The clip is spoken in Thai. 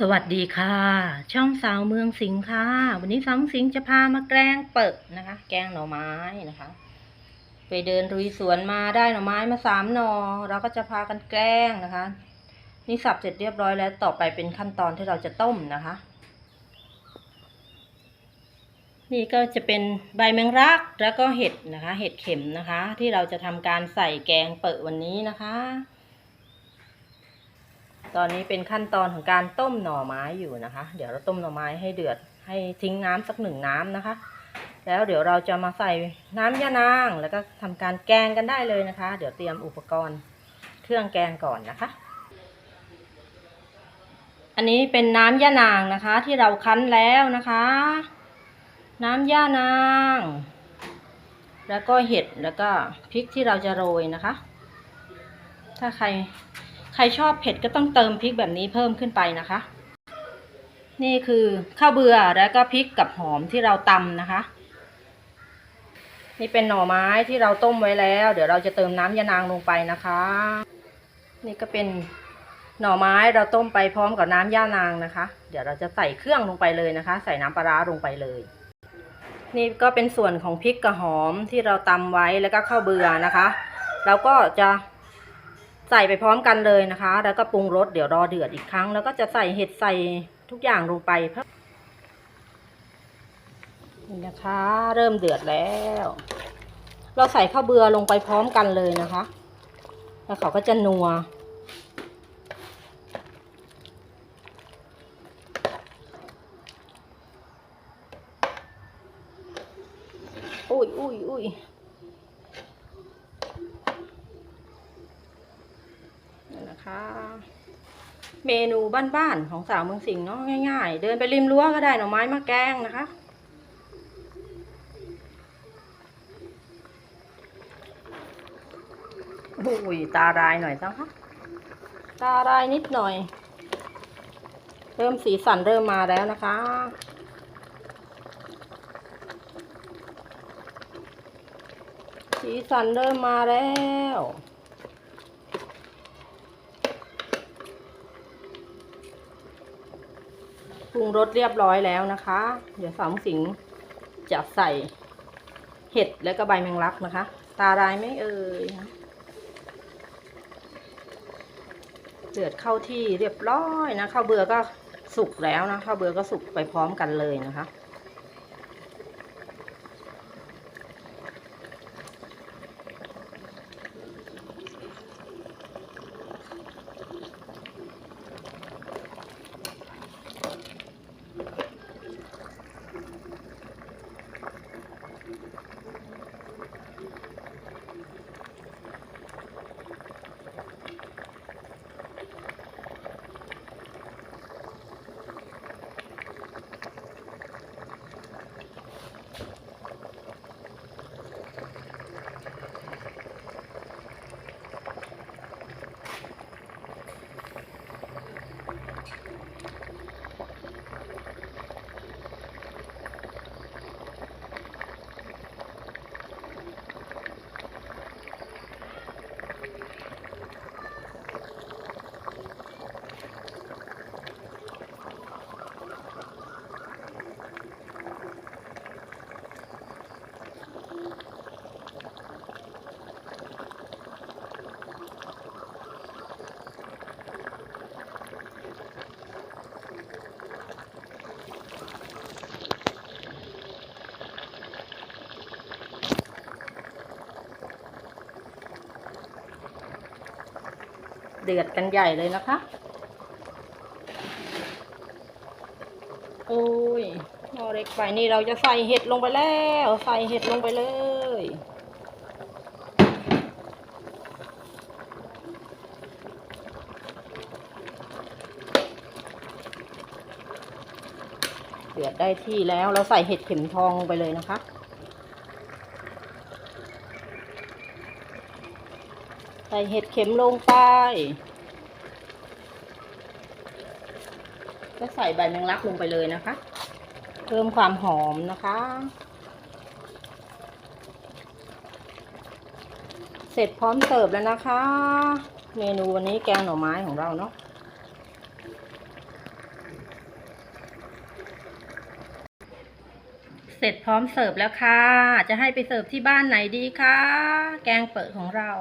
สวัสดีค่ะ ช่องสาวเมืองสิงห์ค่ะ วันนี้สาวเมืองสิงห์จะพามาแกล้งเปิดนะคะ แกล้งหน่อไม้นะคะ ไปเดินรุยสวนมาได้หน่อไม้มาสามหน่อเราก็จะพากันแกล้งนะคะ นี่สับเสร็จเรียบร้อยแล้วต่อไปเป็นขั้นตอนที่เราจะต้มนะคะ นี่ก็จะเป็นใบแมงลักแล้วก็เห็ดนะคะ เห็ดเข็มนะคะ ที่เราจะทำการใส่แกงเปิดวันนี้นะคะ ตอนนี้เป็นขั้นตอนของการต้มหน่อไม้อยู่นะคะ เดี๋ยวเราต้มหน่อไม้ให้เดือด ให้ทิ้งน้ำสักหนึ่งน้ำนะคะ แล้วเดี๋ยวเราจะมาใส่น้ำยานาง แล้วก็ทำการแกงกันได้เลยนะคะ เดี๋ยวเตรียมอุปกรณ์เครื่องแกงก่อนนะคะ อันนี้เป็นน้ำย่านางนะคะ ที่เราคั้นแล้วนะคะ น้ำย่านาง แล้วก็เห็ดแล้วก็พริกที่เราจะโรยนะคะ ถ้าใคร ใครชอบเผ็ดก็ต้องเติมพริกแบบนี้เพิ่มขึ้นไปนะคะ นี่คือข้าวเบื่อแล้วก็พริกกับหอมที่เราตำนะคะ นี่เป็นหน่อไม้ที่เราต้มไว้แล้ว เดี๋ยวเราจะเติมน้ำยานางลงไปนะคะ นี่ก็เป็นหน่อไม้เราต้มไปพร้อมกับน้ำย่านางนะคะ เดี๋ยวเราจะใส่เครื่องลงไปเลยนะคะ ใส่น้ำปลาร้าลงไปเลย นี่ก็เป็นส่วนของพริกกับหอมที่เราตำไว้แล้วก็ข้าวเบื่อนะคะ เราก็จะ ใส่ไปพร้อมกันเลยนะคะ แล้วก็ปรุงรสเดี๋ยวรอเดือดอีกครั้ง แล้วก็จะใส่เห็ดใส่ทุกอย่างลงไปเพื่อนี่นะคะ เริ่มเดือดแล้ว เราใส่ข้าวเบือลงไปพร้อมกันเลยนะคะ แล้วเขาก็จะนัวอุ้ยอุ้ยอุ้ย นี่ะคะ เมนูบ้านๆของสาวเมืองสิงห์เนาะง่าย ๆ เดินไปริมรั้วก็ได้หน่อไม้มาแกงนะคะอุ้ยตาลายหน่อยสังคะตาลายนิดหน่อย เริ่มสีสันเริ่มมาแล้วนะคะสีสันเริ่มมาแล้ว ปรุงรสเรียบร้อยแล้วนะคะ เดี๋ยวสามสิงจะใส่เห็ดและก็ใบแมงลักนะคะ ตาลายไหม่เอ่ยเดือดเข้าที่เรียบร้อยนะข้าวเบือก็สุกแล้วนะข้าวเบือก็สุกไปพร้อมกันเลยนะคะ เดือดกันใหญ่เลยนะคะ โอ้ยหม้อเล็กไปนี่เราจะใส่เห็ดลงไปแล้ว ใส่เห็ดลงไปเลย เดือดได้ที่แล้วเราใส่เห็ดเข็มทองลงไปเลยนะคะ ใส่เห็ดเข็มลงไป ก็ใส่ใบแมงลักลงไปเลยนะคะ เพิ่มความหอมนะคะ เสร็จพร้อมเสิร์ฟแล้วนะคะ เมนูวันนี้แกงหน่อไม้ของเราเนาะเสร็จพร้อมเสิร์ฟแล้วค่ะ จะให้ไปเสิร์ฟที่บ้านไหนดีคะ แกงเปิดของเรา